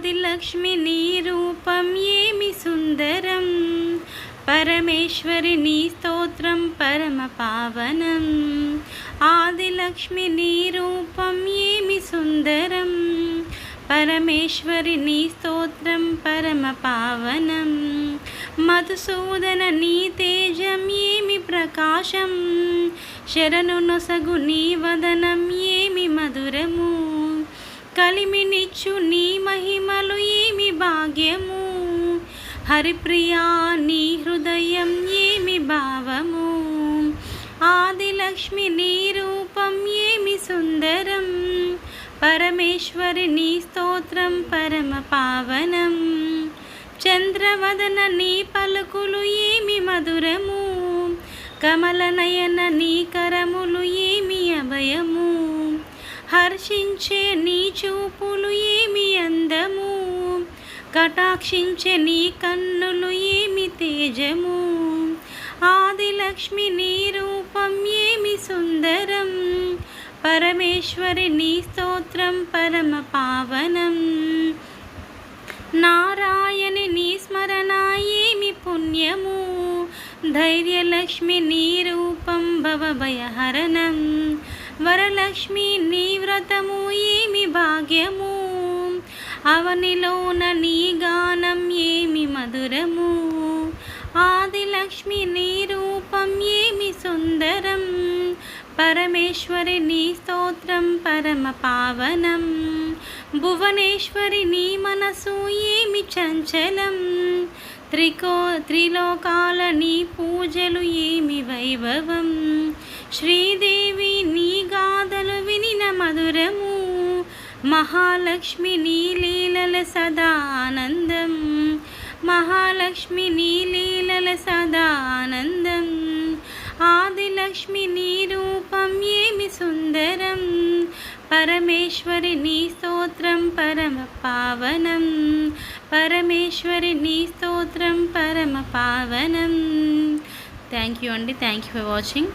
ఆదిలక్ష్మి నీ రూపం ఏమి సుందరం? పరమేశ్వరి నీ స్తోత్రం పరమ పావనం. ఆదిలక్ష్మి నీ రూపం ఏమి సుందరం? పరమేశ్వరి నీ స్తోత్రం పరమ పావనం. మధుసూదన నీ తేజం ఏమి ప్రకాశం? శరణు నొసగు నీ వదనం ఏమి కలిమినిచ్చు నీ మహిమలు ఏమి భాగ్యము? హరిప్రియా నీ హృదయం ఏమి భావము? ఆదిలక్ష్మి నీ రూపం ఏమి సుందరం? పరమేశ్వరి నీ స్తోత్రం పరమ పావనం. చంద్రవదన నీ పలుకులు ఏమి మధురము? కమలనయన నీ హర్షించే నీ చూపులు ఏమి అందము? కటాక్షించే నీ కన్నులు ఏమి తేజము? ఆదిలక్ష్మి నీ రూపం ఏమి సుందరం? పరమేశ్వరి నీ స్తోత్రం పరమ పావనం. నారాయణి నీ స్మరణ ఏమి పుణ్యము? ధైర్యలక్ష్మి నీ రూపం భవభయహరణం వరలక్ష్మి నీ వ్రతము ఏమి భాగ్యము? అవనిలోన నీ గానం ఏమి మధురము? ఆదిలక్ష్మి నీ రూపం ఏమి సుందరం? పరమేశ్వరి నీ స్తోత్రం పరమ పావనం. భువనేశ్వరి నీ మనసు ఏమి చంచలం? త్రికో త్రిలోకాల నీ పూజలు ఏమి వైభవం? శ్రీదేవి మహాలక్ష్మి నీ లీలల మహాలక్ష్మి నీ లీలల ఆదిలక్ష్మి నీ రూపం ఏమి సుందరం. పరమేశ్వరి నీ స్తోత్రం పరమ పావనం. పరమేశ్వరి నీ స్తోత్రం పరమ పావనం. థ్యాంక్ యూ అండి. Thank you for watching